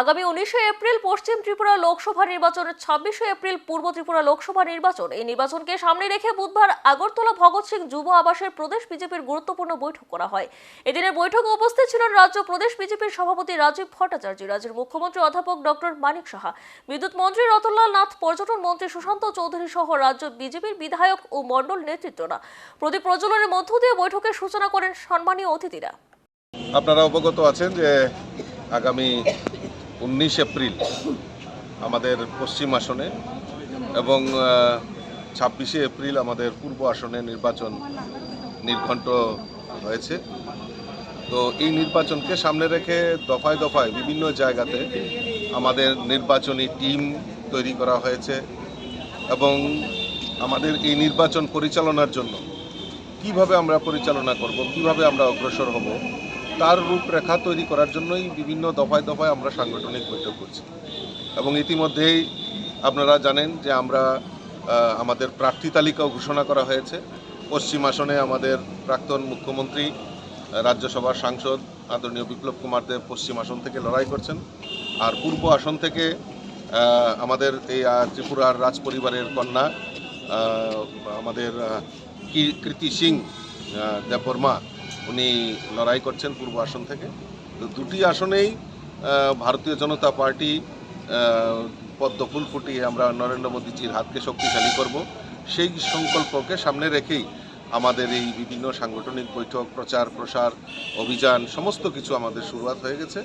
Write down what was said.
আগামী উনিশে এপ্রিল পশ্চিম ত্রিপুরা লোকসভা নির্বাচন, ছাব্বিশে এপ্রিল পূর্ব ত্রিপুরা লোকসভা নির্বাচন। এই নির্বাচনকে সামনে রেখে বুধবার আগরতলা ভগৎ সিং যুব আবাসের প্রদেশ বিজেপির গুরুত্বপূর্ণ বৈঠক করা হয়। এদিনের বৈঠকে উপস্থিত ছিলেন রাজ্য প্রদেশ বিজেপির সভাপতি রাজীব ভট্টাচার্য, রাজ্যের মুখ্যমন্ত্রী অধ্যাপক ডক্টর মানিক সাহা, বিদ্যুৎ মন্ত্রী রতনলাল নাথ, পর্যটন মন্ত্রী সুশান্ত চৌধুরী সহ রাজ্য বিজেপির বিধায়ক ও মণ্ডল নেতৃত্বরা। প্রদীপ প্রজ্বলনের মধ্য দিয়ে বৈঠকের সূচনা করেন সম্মানীয় অতিথিরা। আপনারা অবগত আছেন যে আগামী উনিশ এপ্রিল আমাদের পশ্চিম আসনে এবং ছাব্বিশে এপ্রিল আমাদের পূর্ব আসনে নির্বাচন নির্ঘণ্ট হয়েছে। তো এই নির্বাচনকে সামনে রেখে দফায় দফায় বিভিন্ন জায়গাতে আমাদের নির্বাচনী টিম তৈরি করা হয়েছে এবং আমাদের এই নির্বাচন পরিচালনার জন্য কীভাবে আমরা পরিচালনা করব, কীভাবে আমরা অগ্রসর হব তার রূপরেখা তৈরি করার জন্যই বিভিন্ন দফায় দফায় আমরা সাংগঠনিক বৈঠক করছি। এবং ইতিমধ্যেই আপনারা জানেন যে আমরা আমাদের প্রার্থী তালিকাও ঘোষণা করা হয়েছে। পশ্চিম আসনে আমাদের প্রাক্তন মুখ্যমন্ত্রী রাজ্যসভার সাংসদ আদরণীয় বিপ্লব কুমার দেব পশ্চিম আসন থেকে লড়াই করছেন। আর পূর্ব আসন থেকে আমাদের এই ত্রিপুরার রাজ পরিবারের কন্যা আমাদের কৃতি সিং দেববর্মা উনি লড়াই করছেন পূর্ব আসন থেকে। তো দুটি আসনেই ভারতীয় জনতা পার্টি পদ্মফুল পদ্ম ফুল ফুটিয়ে আমরা নরেন্দ্র মোদীজির হাতকে শক্তিশালী করব। সেই সংকল্পকে সামনে রেখেই আমাদের এই বিভিন্ন সাংগঠনিক বৈঠক প্রচার প্রসার অভিযান, সমস্ত কিছু আমাদের শুরুয়াত হয়ে গেছে।